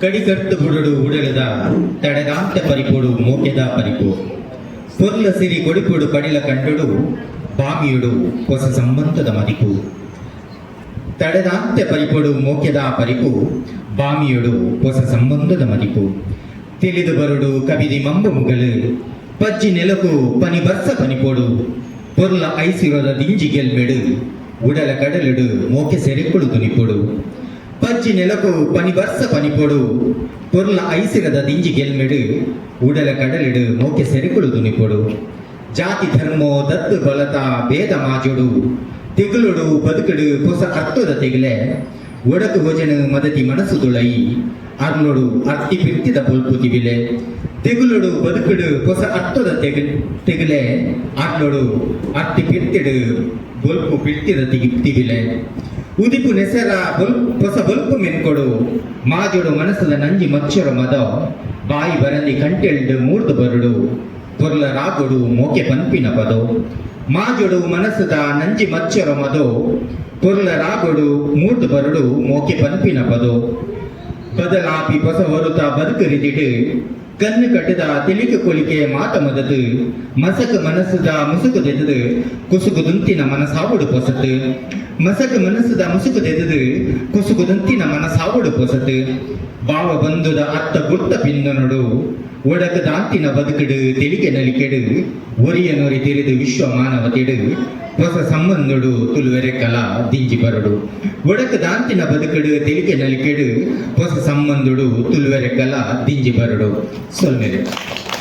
ಕಡಿಕಟ್ಟು ಹುಡುಡು ಉಡಲದ ತಡೆದಾಂತ ಪರಿಪೊಡು, ಮೋಕೆದ ಪರಿಪು. ಪೊರ್ಲ ಸಿರಿ ಕೊಡಿಪುಡು ಕಡಿಲ ಕಂಡುಡು, ಬಾಗಿಯುಡು ಹೊಸ ಸಂಬಂಧದ ಮದಿಪು. ತಡೆದಾಂತೆ ಪರಿಪೊಡು, ಮೋಕೆದ ಪರಿಪು ಬಾಮಿಯುಡು ಹೊಸ ಸಂಬಂಧದ ಮದಿಪು. ತಿಳಿದು ಬರುಡು ಕವಿದಿ ಮಂಬು ಮುಗಲು ಪಜ್ಜಿ ನೆಲಕು ಪನಿ ಬರ್ಸ ಪನಿಪೊಡು. ಪೊರ್ಲ ಐಸಿರೋದ ದಿಂಜಿ ಗೆಲ್ಮೆಡು, ಉಡಲ ಕಡಲಿಡು ಮೋಕೆ ಸೆರೆಕೊಡು ತುನಿಪೊಡು ಪಜ್ಜಿ ನೆಲಕು ಪನಿ ಬರ್ಸ ಪನಿಪೊಡು ಪೊರ್ಲ ಐಸಿರದ ದಿಂಜಿ ಗೆಲ್ಮೆಡು. ಉಡಲ ಕಡಲಿಡು ಮೋಕೆ ಸೆರೆಕೊಡು ತುನಿಪೊಡು ಜಾತಿ ಧರ್ಮೋ ದತ್ತು ಬಲತ ಭೇದ ಮಾಜುಡು. ತಿಗುಲುಡು ಬದುಕುಡು ಹೊಸ ಅರ್ಥದ ತೆಗಿಲೆ. ಒಡಕು ಭೋಜನ ಮದತಿ ಮನಸ್ಸು ತುಳೈ. ಅರ್ನುಡು ಅತ್ತಿ ಪಿರ್ತಿದ ಪೊಲ್ಪು ತಿವಿಲೆ ತೆಗುಲುಡು ಬದುಕುಡು ಹೊಸ ಅರ್ಥದ ತೆಗಿ ತೆಗಿಲೆ. ಅರ್ನುಡು ಅತ್ತಿ ಪಿರ್ತಿಡು ಬೊಲ್ಪು ಪಿರ್ತಿದ ತಿಗಿ ತಿವಿಲೆ ಉದಿಪು ನೆಸರ ಹೊಸ ಬೊಲ್ಪು ಮೆನ್ಕೊಡು. ಮಾಜುಡು ಮನಸ್ಸದ ನಂಜಿ ಮಚ್ಚರ ಮದ. ಬಾಯಿ ಬರಲಿ ಕಂಟೆಲ್ಡು ಮೂರ್ದು ಬರುಡು. ಪೊರ್ಲ ರಾಗುಡು ಮೋಕೆ ಪನ್ಪಿನ ಪದೋ. ಮಾಜುಡು ಮನಸ್ಸದ ನಂಜಿ ಮಚ್ಚರ ಮದೋ. ಪೊರ್ಲ ರಾಗುಡು ಮೂರ್ದು ಬರುಡು ಮೋಕೆ ಪನ್ಪಿನ ಪದೋ. ಬದಲಾಪಿ ಹೊಸ ಹೊರುತ ಬದುಕರಿದಿಡು ಕಣ್ಣು ಕಟ್ಟದ ತಿಳಿಕ ಕೊಲಿಕೆ ಮಾತ ಮದದು ಮಸಕ ಮನಸ್ಸದ ಮುಸುಕು ದೆದದು, ಕುಸುಕು ದುಂತಿನ ಮನಸಾವುಡು ಪೊಸತು ಮಸಕ ಮನಸ್ಸದ ಮುಸುಕು ದೆದದು, ಕುಸುಕು ದುಂತಿನ ಮನಸಾವುಡು ಪೊಸತು ಭಾವ ಬಂಧುದ ಅತ್ತ ಗುರ್ತ ಪಿನ್ನನುಡು ಒಡಕ ದಾಂತಿನ ಬದುಕಿಡು, ತಿಳಿಕೆ ನಲಿಕೆಡು ಒರಿಯ ನೊರಿ ತೆರೆದು ವಿಶ್ವ ಮಾನವ ತೆಡು ಹೊಸ ಸಂಬಂಧುಡು ತುಳುವೆರೆ ಕಲಾ ದಿಂಜಿ ಬರಡು. ಒಡಕ ದಾಂತಿನ ಬದುಕಿಡು ತೆಲಿಕೆ ನಲಿಕೆಡು ಹೊಸ ಸಂಬಂಧುಡು ತುಳುವೆರೆ ಕಲಾ ದಿಂಜಿ ಬರಡು. 生命で。